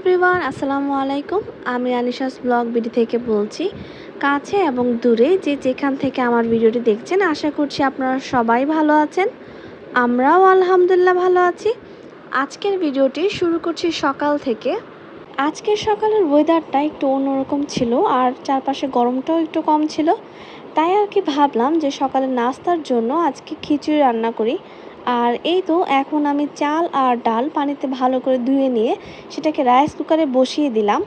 Everyone, আসসালামু আলাইকুম। আমি আনিশাস ব্লগ বিডি থেকে বলছি, কাছে এবং দূরে যে যেখান থেকে আমার ভিডিওটি দেখছেন, আশা করছি আপনারা সবাই ভালো আছেন। আমরাও আলহামদুলিল্লাহ ভালো আছি। আজকের ভিডিওটি শুরু করছি সকাল থেকে। আজকের সকালের ওয়েদারটা একটু অন্যরকম ছিল, আর চারপাশে গরমটাও একটু কম ছিল। তাই আর কি ভাবলাম যে সকালে নাস্তার জন্য আজকে খিচুড়ি রান্না করি। আর এই তো এখন আমি চাল আর ডাল পানিতে ভালো করে ধুয়ে নিয়ে সেটাকে রাইস কুকারে বসিয়ে দিলাম।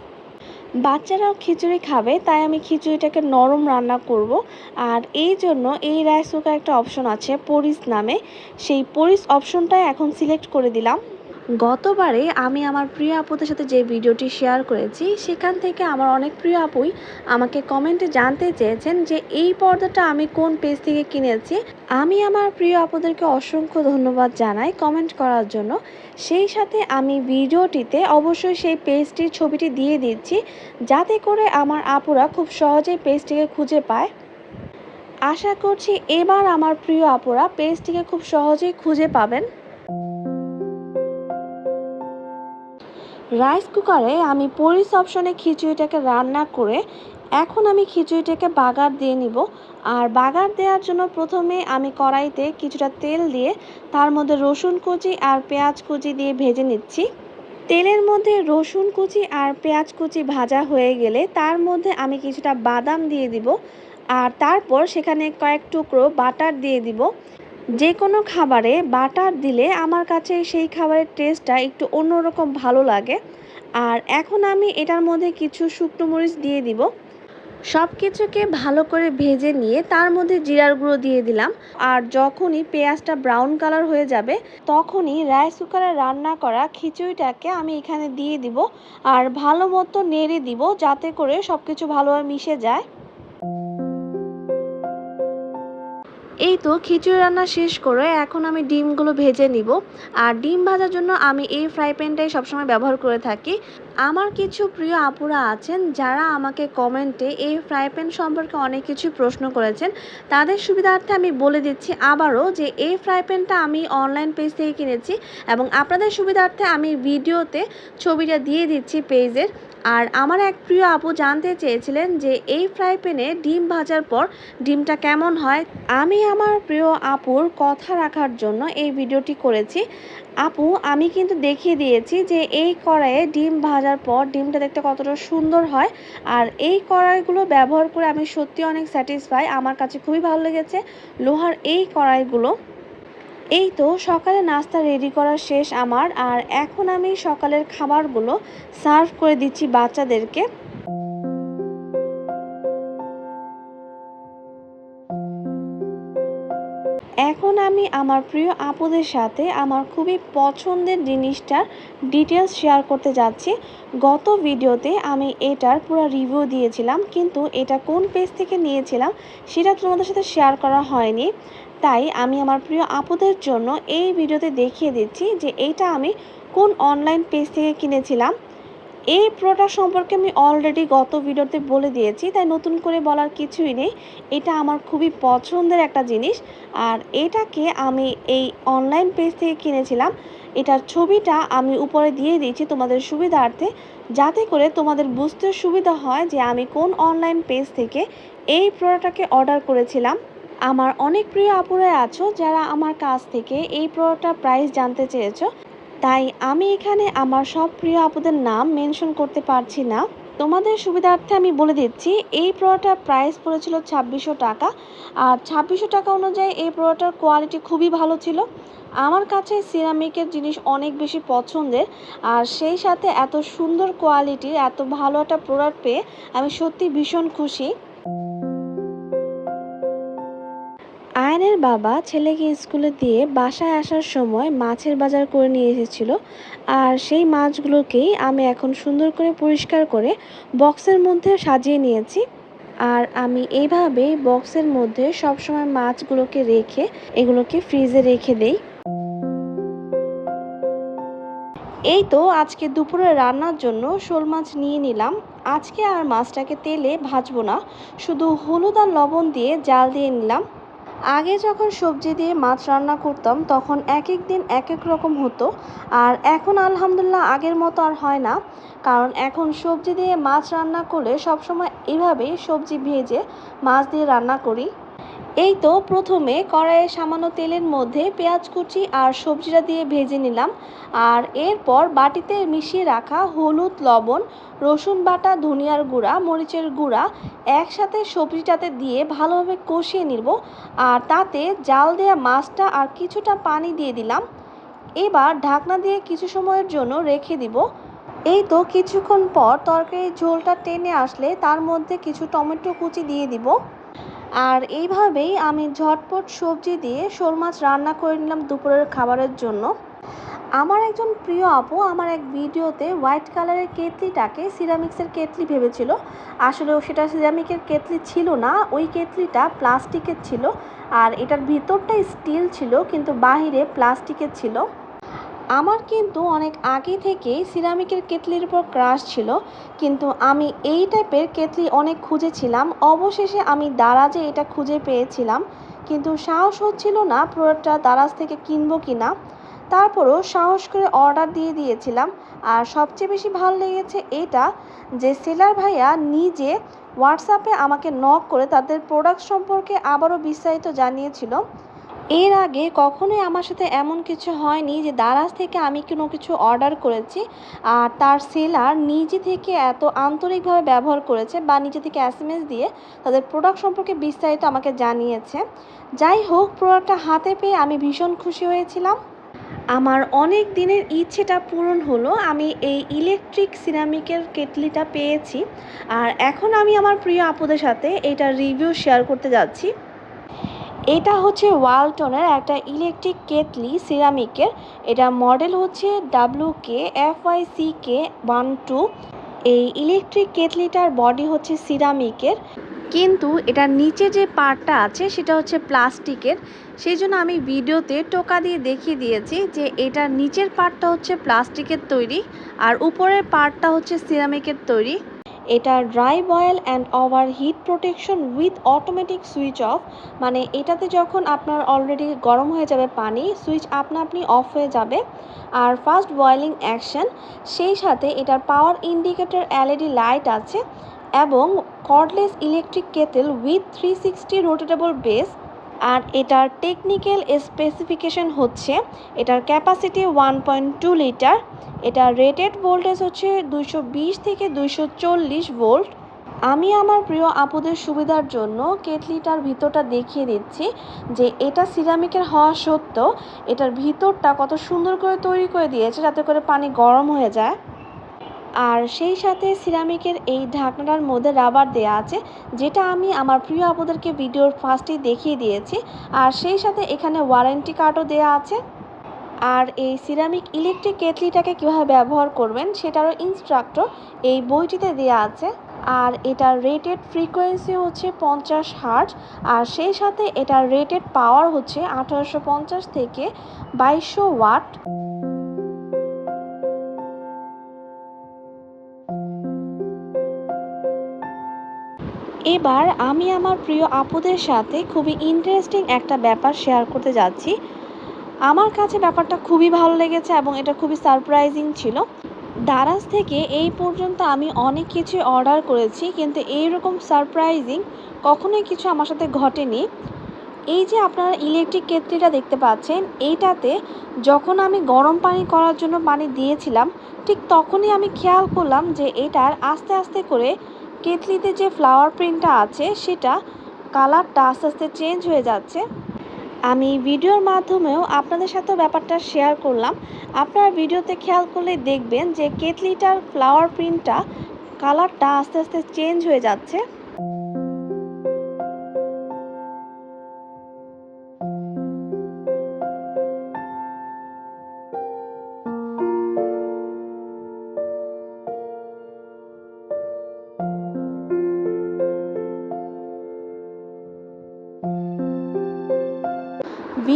বাচ্চারাও খিচুড়ি খাবে, তাই আমি খিচুড়িটাকে নরম রান্না করব। আর এই জন্য এই রাইস কুকার একটা অপশন আছে, পরিস নামে। সেই পরিস অপশনটাই এখন সিলেক্ট করে দিলাম। গতবারে আমি আমার প্রিয় আপুদের সাথে যে ভিডিওটি শেয়ার করেছি, সেখান থেকে আমার অনেক প্রিয় আপুই আমাকে কমেন্টে জানতে চেয়েছেন যে এই পর্দাটা আমি কোন পেজ থেকে কিনেছি। আমি আমার প্রিয় আপুদেরকে অসংখ্য ধন্যবাদ জানাই কমেন্ট করার জন্য। সেই সাথে আমি ভিডিওটিতে অবশ্যই সেই পেজটির ছবিটি দিয়ে দিচ্ছি, যাতে করে আমার আপুরা খুব সহজেই পেজটিকে খুঁজে পায়। আশা করছি এবার আমার প্রিয় আপুরা পেজটিকে খুব সহজেই খুঁজে পাবেন। রাইস কুকারে আমি পরিস অপশনে খিচুড়িটাকে রান্না করে এখন আমি খিচুড়িটাকে বাগার দিয়ে নিব। আর বাগার দেওয়ার জন্য প্রথমে আমি কড়াইতে কিছুটা তেল দিয়ে তার মধ্যে রসুন কুচি আর পেঁয়াজ কুচি দিয়ে ভেজে নিচ্ছি। তেলের মধ্যে রসুন কুচি আর পেঁয়াজ কুচি ভাজা হয়ে গেলে তার মধ্যে আমি কিছুটা বাদাম দিয়ে দিব। আর তারপর সেখানে কয়েক টুকরো বাটার দিয়ে দিব। যে কোনো খাবারে বাটার দিলে আমার কাছে সেই খাবারের টেস্টটা একটু অন্যরকম ভালো লাগে। আর এখন আমি এটার মধ্যে কিছু শুকনো মরিচ দিয়ে দিব। সব কিছুকে ভালো করে ভেজে নিয়ে তার মধ্যে জিরার গুঁড়ো দিয়ে দিলাম। আর যখনই পেঁয়াজটা ব্রাউন কালার হয়ে যাবে, তখনই রাইস কুকারে রান্না করা খিচুড়িটাকে আমি এখানে দিয়ে দিব। আর ভালো মতো নেড়ে দিব যাতে করে সব কিছু ভালোভাবে মিশে যায়। এই তো খিচুড়ি রান্না শেষ করে এখন আমি ডিমগুলো ভেজে নিব। আর ডিম ভাজার জন্য আমি এই ফ্রাই প্যানটাই সবসময় ব্যবহার করে থাকি। আমার কিছু প্রিয় আপুরা আছেন যারা আমাকে কমেন্টে এই ফ্রাই প্যান সম্পর্কে অনেক কিছু প্রশ্ন করেছেন। তাদের সুবিধার্থে আমি বলে দিচ্ছি আবারও যে এই ফ্রাই প্যানটা আমি অনলাইন পেজ থেকে কিনেছি এবং আপনাদের সুবিধার্থে আমি ভিডিওতে ছবিটা দিয়ে দিচ্ছি পেজের। আর আমার এক প্রিয় আপু জানতে চেয়েছিলেন যে এই ফ্রাই প্যানে ডিম ভাজার পর ডিমটা কেমন হয়। আমি আমার প্রিয় আপুর কথা রাখার জন্য এই ভিডিওটি করেছি। আপু, আমি কিন্তু দেখিয়ে দিয়েছি যে এই কড়াইয়ে ডিম ভাজার পর ডিমটা দেখতে কতটা সুন্দর হয় আর এই কড়াইগুলো ব্যবহার করে আমি সত্যি অনেক স্যাটিসফাই আমার কাছে খুবই ভালো লেগেছে লোহার এই কড়াইগুলো। এই তো সকালে নাস্তা রেডি করা শেষ আমার। আর এখন আমি সকালের খাবারগুলো সার্ভ করে দিচ্ছি বাচ্চাদেরকে। এখন আমি আমার প্রিয় আপুদের সাথে আমার খুবই পছন্দের জিনিসটার ডিটেলস শেয়ার করতে যাচ্ছি। গত ভিডিওতে আমি এটার পুরো রিভিউ দিয়েছিলাম, কিন্তু এটা কোন পেজ থেকে নিয়েছিলাম সেটা তোমাদের সাথে শেয়ার করা হয়নি। তাই আমি আমার প্রিয় আপুদের জন্য এই ভিডিওতে দেখিয়ে দিচ্ছি যে এইটা আমি কোন অনলাইন পেজ থেকে কিনেছিলাম। এই প্রোডাক্ট সম্পর্কে আমি অলরেডি গত ভিডিওতে বলে দিয়েছি, তাই নতুন করে বলার কিছুই নেই। এটা আমার খুবই পছন্দের একটা জিনিস। আর এটাকে আমি এই অনলাইন পেজ থেকে কিনেছিলাম। এটার ছবিটা আমি উপরে দিয়ে দিয়েছি তোমাদের সুবিধার্থে, যাতে করে তোমাদের বুঝতে সুবিধা হয় যে আমি কোন অনলাইন পেজ থেকে এই প্রোডাক্টটাকে অর্ডার করেছিলাম। আমার অনেক প্রিয় আপুরাই আছো, যারা আমার কাছ থেকে এই প্রোডাক্টটার প্রাইস জানতে চেয়েছো তাই আমি এখানে আমার সব প্রিয় আপুদের নাম মেনশন করতে পারছি না। তোমাদের সুবিধার্থে আমি বলে দিচ্ছি, এই প্রোডাক্টটার প্রাইস পড়েছিল ছাব্বিশশো টাকা। আর ছাব্বিশশো টাকা অনুযায়ী এই প্রোডাক্টটার কোয়ালিটি খুবই ভালো ছিল। আমার কাছে সিরামিকের জিনিস অনেক বেশি পছন্দের। আর সেই সাথে এত সুন্দর কোয়ালিটির এত ভালো একটা প্রোডাক্ট পেয়ে আমি সত্যি ভীষণ খুশি। আয়নের বাবা ছেলেকে স্কুলে দিয়ে বাসায় আসার সময় মাছের বাজার করে নিয়ে এসেছিল। আর সেই মাছগুলোকেই আমি এখন সুন্দর করে পরিষ্কার করে বক্সের মধ্যে সাজিয়ে নিয়েছি। আর আমি এইভাবেই বক্সের মধ্যে সবসময় মাছগুলোকে রেখে এগুলোকে ফ্রিজে রেখে দেই। এই তো আজকে দুপুরে রান্নার জন্য শোল মাছ নিয়ে নিলাম। আজকে আর মাছটাকে তেলে ভাজবো না। শুধু হলুদ আর লবণ দিয়ে জাল দিয়ে নিলাম। আগে যখন সবজি দিয়ে মাছ রান্না করতাম, তখন এক এক দিন এক এক রকম হতো। আর এখন আলহামদুলিল্লাহ আগের মতো আর হয় না। কারণ এখন সবজি দিয়ে মাছ রান্না করলে সবসময় এভাবেই সবজি ভেজে মাছ দিয়ে রান্না করি। এই তো প্রথমে কড়াইয়ে সামান্য তেলের মধ্যে পেঁয়াজ কুচি আর সবজিটা দিয়ে ভেজে নিলাম। আর এরপর বাটিতে মিশিয়ে রাখা হলুদ, লবণ, রসুন বাটা, ধনিয়ার গুঁড়া, মরিচের গুঁড়া একসাথে সবজিটাতে দিয়ে ভালোভাবে কষিয়ে নিব। আর তাতে জাল দেওয়া মাছটা আর কিছুটা পানি দিয়ে দিলাম। এবার ঢাকনা দিয়ে কিছু সময়ের জন্য রেখে দিব। এই তো কিছুক্ষণ পর তরকারির ঝোলটা টেনে আসলে তার মধ্যে কিছু টমেটো কুচি দিয়ে দিব। আর এইভাবেই আমি ঝটপট সবজি দিয়ে শোল মাছ রান্না করে নিলাম দুপুরের খাবারের জন্য। আমার একজন প্রিয় আপু আমার এক ভিডিওতে হোয়াইট কালারের কেতলিটাকে সিরামিক্সের কেতলি ভেবেছিল। আসলেও সেটা সিরামিকের কেতলি ছিল না, ওই কেতলিটা প্লাস্টিকের ছিল। আর এটার ভিতরটা স্টিল ছিল, কিন্তু বাহিরে প্লাস্টিকের ছিল। আমার কিন্তু অনেক আগে থেকেই সিরামিকের কেতলির উপর ক্রাশ ছিল, কিন্তু আমি এই টাইপের কেতলি অনেক খুঁজেছিলাম। অবশেষে আমি দারাজে এটা খুঁজে পেয়েছিলাম, কিন্তু সাহস হচ্ছিল না প্রোডাক্টটা দারাজ থেকে কিনবো কি না তারপরও সাহস করে অর্ডার দিয়ে দিয়েছিলাম, আর সবচেয়ে বেশি ভালো লেগেছে এটা যে সেলার ভাইয়া নিজে হোয়াটসঅ্যাপে আমাকে নক করে তাদের প্রোডাক্ট সম্পর্কে আবারও বিস্তারিত জানিয়েছিল। এর আগে কখনোই আমার সাথে এমন কিছু হয়নি যে দারাজ থেকে আমি কোনো কিছু অর্ডার করেছি, আর তার সেলার নিজে থেকে এত আন্তরিকভাবে ব্যবহার করেছে বা নিজে থেকে এস দিয়ে তাদের প্রোডাক্ট সম্পর্কে বিস্তারিত আমাকে জানিয়েছে। যাই হোক প্রোডাক্টটা হাতে পেয়ে আমি ভীষণ খুশি হয়েছিলাম। আমার অনেক দিনের ইচ্ছেটা পূরণ হলো, আমি এই ইলেকট্রিক সিরামিকের কেটলিটা পেয়েছি, আর এখন আমি আমার প্রিয় আপুদের সাথে এটা রিভিউ শেয়ার করতে যাচ্ছি। এটা হচ্ছে ওয়ালটনের একটা ইলেকট্রিক কেটলি সিরামিকের এটা মডেল হচ্ছে W K F Y C K one two এই ইলেকট্রিক কেটলিটার বডি হচ্ছে সিরামিকের কিন্তু এটার নিচে যে পার্টটা আছে, সেটা হচ্ছে প্লাস্টিকের সেই জন্য আমি ভিডিওতে টোকা দিয়ে দেখিয়ে দিয়েছি যে এটার নিচের পার্টটা হচ্ছে প্লাস্টিকের তৈরি আর উপরের পার্টটা হচ্ছে সিরামিকের তৈরি। এটা dry boil and overheat protection with automatic switch off. মানে এটাতে যখন আপনার অলরেডি গরম হয়ে যাবে পানি, সুইচ আপনা আপনি অফ হয়ে যাবে। আর ফাস্ট বয়েলিং অ্যাকশন, সেই সাথে এটার পাওয়ার ইন্ডিকেটর এলইডি লাইট আছে এবং cordless electric kettle with three sixty rotatable base. আর এটার টেকনিক্যাল স্পেসিফিকেশন হচ্ছে, এটার capacity one point two litre এটার রেটেড ভোল্টেজ হচ্ছে দুইশো বিশ থেকে দুইশো চল্লিশ ভোল্ট আমি আমার প্রিয় আপুদের সুবিধার জন্য কেটলিটার ভিতরটা দেখিয়ে দিচ্ছি যে এটা সিরামিকের হওয়া সত্ত্বেও এটার ভিতরটা কত সুন্দর করে তৈরি করে দিয়েছে, যাতে করে পানি গরম হয়ে যায়। আর সেই সাথে সিরামিকের এই ঢাকনাটার মধ্যে রাবার দেয়া আছে, যেটা আমি আমার প্রিয় আপুদেরকে ভিডিওর ফার্স্টেই দেখিয়ে দিয়েছি। আর সেই সাথে এখানে ওয়ারেন্টি কার্ডও দেয়া আছে। আর এই সিরামিক ইলেকট্রিক কেটলিটাকে কীভাবে ব্যবহার করবেন সেটারও ইনস্ট্রাক্টর এই বইটিতে দেওয়া আছে। আর এটার রেটেড ফ্রিকোয়েন্সি হচ্ছে পঞ্চাশ হার্ট আর সেই সাথে এটার রেটেড পাওয়ার হচ্ছে আঠারোশো পঞ্চাশ থেকে বাইশশো ওয়াট এবার আমি আমার প্রিয় আপুদের সাথে খুবই ইন্টারেস্টিং একটা ব্যাপার শেয়ার করতে যাচ্ছি। আমার কাছে ব্যাপারটা খুবই ভালো লেগেছে এবং এটা খুবই সারপ্রাইজিং ছিল। দারাজ থেকে এই পর্যন্ত আমি অনেক কিছু অর্ডার করেছি কিন্তু এইরকম সারপ্রাইজিং কখনোই কিছু আমার সাথে ঘটেনি। এই যে আপনারা ইলেকট্রিক কেটলিটা দেখতে পাচ্ছেন, এইটাতে যখন আমি গরম পানি করার জন্য পানি দিয়েছিলাম, ঠিক তখনই আমি খেয়াল করলাম যে এটার আস্তে আস্তে করে কেটলিতে যে ফ্লাওয়ার প্রিন্টটা আছে, সেটা কালারটা আস্তে আস্তে চেঞ্জ হয়ে যাচ্ছে। আমি ভিডিওর মাধ্যমেও আপনাদের সাথে ব্যাপারটা শেয়ার করলাম। আপনারা ভিডিওতে খেয়াল করলে দেখবেন যে কেতলিটার ফ্লাওয়ার প্রিন্টটা কালারটা আস্তে আস্তে চেঞ্জ হয়ে যাচ্ছে।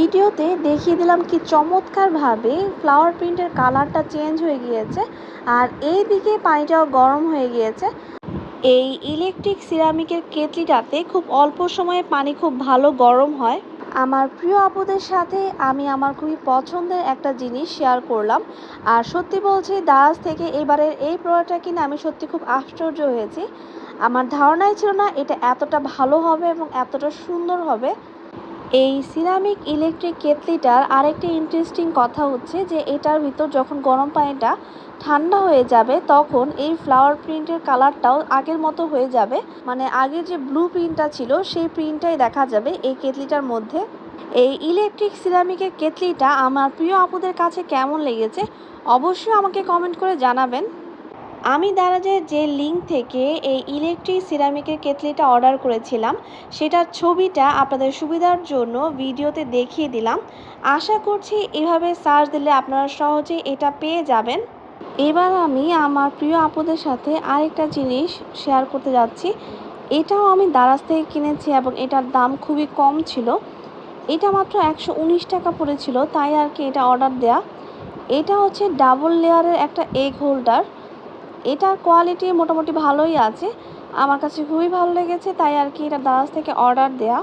ভিডিওতে দেখিয়ে দিলাম কি চমৎকারভাবে ফ্লাওয়ার প্রিন্টের কালারটা চেঞ্জ হয়ে গিয়েছে আর এই দিকে পানিটাও গরম হয়ে গিয়েছে। এই ইলেকট্রিক সিরামিকের কেটলিটাতে খুব অল্প সময়ে পানি খুব ভালো গরম হয়। আমার প্রিয় আপুদের সাথে আমি আমার খুবই পছন্দের একটা জিনিস শেয়ার করলাম। আর সত্যি বলছি দারাজ থেকে এবারের এই প্রোডাক্টটা কিনে আমি সত্যি খুব আশ্চর্য হয়েছি। আমার ধারণাই ছিল না এটা এতটা ভালো হবে এবং এতটা সুন্দর হবে। এই সিরামিক ইলেকট্রিক কেটলিটার আরেকটি ইন্টারেস্টিং কথা হচ্ছে যে এটার ভিতর যখন গরম পানিটা ঠান্ডা হয়ে যাবে, তখন এই ফ্লাওয়ার প্রিন্টের কালারটাও আগের মতো হয়ে যাবে। মানে আগের যে ব্লু প্রিন্টটা ছিল, সেই প্রিন্টটাই দেখা যাবে এই কেটলিটার মধ্যে। এই ইলেকট্রিক সিরামিকের কেটলিটা আমার প্রিয় আপুদের কাছে কেমন লেগেছে, অবশ্যই আমাকে কমেন্ট করে জানাবেন। আমি দারাজের যে লিঙ্ক থেকে এই ইলেকট্রিক সিরামিকের কেটলিটা অর্ডার করেছিলাম, সেটার ছবিটা আপনাদের সুবিধার জন্য ভিডিওতে দেখিয়ে দিলাম। আশা করছি এভাবে সার্চ দিলে আপনারা সহজেই এটা পেয়ে যাবেন। এবার আমি আমার প্রিয় আপুদের সাথে আরেকটা জিনিস শেয়ার করতে যাচ্ছি। এটাও আমি দারাজ থেকে কিনেছি এবং এটার দাম খুবই কম ছিল। এটা মাত্র একশো উনিশ টাকা পড়েছিল, তাই আর কি এটা অর্ডার দেয়া। এটা হচ্ছে ডাবল লেয়ারের একটা এগ হোল্ডার এটার কোয়ালিটি মোটামুটি ভালোই আছে। আমার কাছে খুবই ভালো লেগেছে, তাই আর কি এটা দারাজ থেকে অর্ডার দেয়া।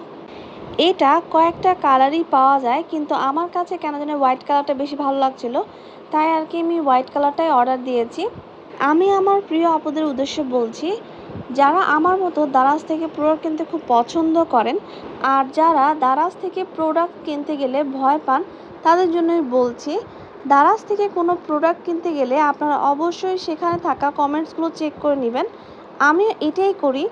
এটা কয়েকটা কালারই পাওয়া যায়, কিন্তু আমার কাছে কেন যেন হোয়াইট কালারটা বেশি ভালো লাগছিল, তাই আর কি আমি হোয়াইট কালারটাই অর্ডার দিয়েছি। আমি আমার প্রিয় আপুদের উদ্দেশ্যে বলছি, যারা আমার মতো দারাজ থেকে প্রোডাক্ট কিনতে খুব পছন্দ করেন, আর যারা দারাজ থেকে প্রোডাক্ট কিনতে গেলে ভয় পান, তাদের জন্যই বলছি দারাজ থেকে কোনো প্রোডাক্ট কিনতে গেলে আপনারা অবশ্যই সেখানে থাকা কমেন্টসগুলো চেক করে নেবেন। আমি এটাই করি,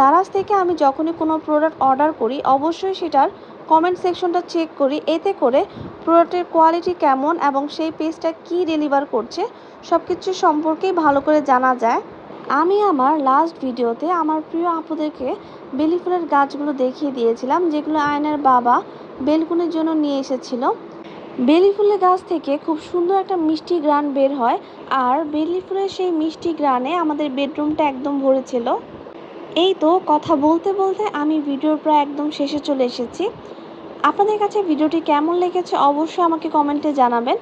দারাজ থেকে আমি যখনই কোনো প্রোডাক্ট অর্ডার করি, অবশ্যই সেটার কমেন্ট সেকশনটা চেক করি। এতে করে প্রোডাক্টের কোয়ালিটি কেমন এবং সেই পেজটা কী ডেলিভার করছে সব কিছু সম্পর্কেই ভালো করে জানা যায়। আমি আমার লাস্ট ভিডিওতে আমার প্রিয় আপুদেরকে বেলি ফুলের গাছগুলো দেখিয়ে দিয়েছিলাম, যেগুলো আয়নের বাবা বেলকুনির জন্য নিয়ে এসেছিল। বেলি ফুলের গাছ থেকে খুব সুন্দর একটা মিষ্টি গ্রান বের হয়। আর বেলি ফুলের সেই মিষ্টি গ্রানে আমাদের বেডরুমটা একদম ভরেছিল এই তো কথা বলতে বলতে আমি ভিডিওর প্রায় একদম শেষে চলে এসেছি। আপনাদের কাছে ভিডিওটি কেমন লেগেছে অবশ্যই আমাকে কমেন্টে জানাবেন।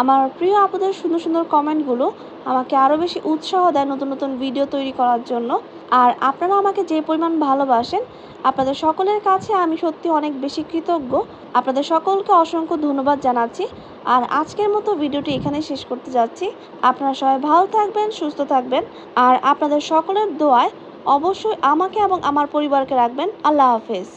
আমার প্রিয় আপুদের সুন্দর সুন্দর কমেন্টগুলো আমাকে আরও বেশি উৎসাহ দেয় নতুন নতুন ভিডিও তৈরি করার জন্য। আর আপনারা আমাকে যে পরিমাণ ভালোবাসেন, আপনাদের সকলের কাছে আমি সত্যি অনেক বেশি কৃতজ্ঞ। আপনাদের সকলকে অসংখ্য ধন্যবাদ জানাচ্ছি। আর আজকের মতো ভিডিওটি এখানে শেষ করতে যাচ্ছি। আপনারা সবাই ভালো থাকবেন, সুস্থ থাকবেন। আর আপনাদের সকলের দোয়ায় অবশ্যই আমাকে এবং আমার পরিবারকে রাখবেন। আল্লাহ হাফেজ।